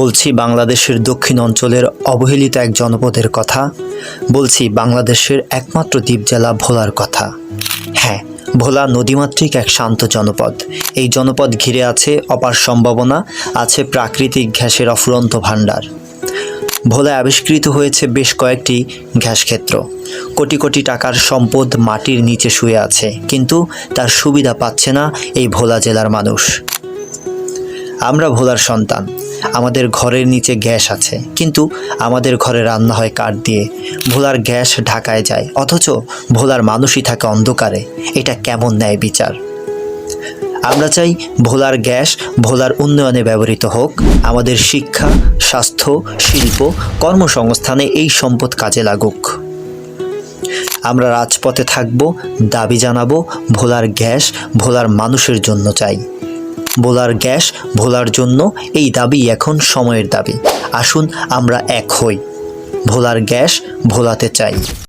বলছি বাংলাদেশের দক্ষিণ অঞ্চলের অবহেলিত এক জনপদের কথা, বলছি বাংলাদেশের একমাত্র দ্বীপ জেলা ভোলার কথা। হ্যাঁ ভোলা নদীমাতৃক এক শান্ত জনপদ। এই জনপদ ঘিরে আছে অপার সম্ভাবনা, আছে প্রাকৃতিক ঘ্যাসের অফুরন্ত ভাণ্ডার। ভোলায় আবিষ্কৃত হয়েছে বেশ কয়েকটি ঘ্যাস ক্ষেত্র। কোটি কোটি টাকার সম্পদ মাটির নিচে শুয়ে আছে, কিন্তু তার সুবিধা পাচ্ছে না এই ভোলা জেলার মানুষ। আমরা ভোলার সন্তান। আমাদের ঘরের নিচে গ্যাস আছে। কিন্তু আমাদের ঘরে রান্না হয় কাঠ দিয়ে। ভোলার গ্যাস ঢাকায় যায়, অথচ ভোলার মানুষই থাকে অন্ধকারে। এটা কেমন ন্যায় বিচার? আমরা চাই ভোলার গ্যাস, ভোলার উন্নয়নে ব্যবহৃত হোক। আমাদের শিক্ষা, স্বাস্থ্য, শিল্প, কর্মসংস্থানে এই সম্পদ কাজে লাগুক। আমরা রাজপথে থাকব, দাবি জানাব, ভোলার গ্যাস, ভোলার মানুষের জন্য চাই। ভোলার গ্যাস ভোলার জন্য এই দাবি এখন সময়ের দাবি। আসুন আমরা এক হই। ভোলার গ্যাস ভোলাতে চাই।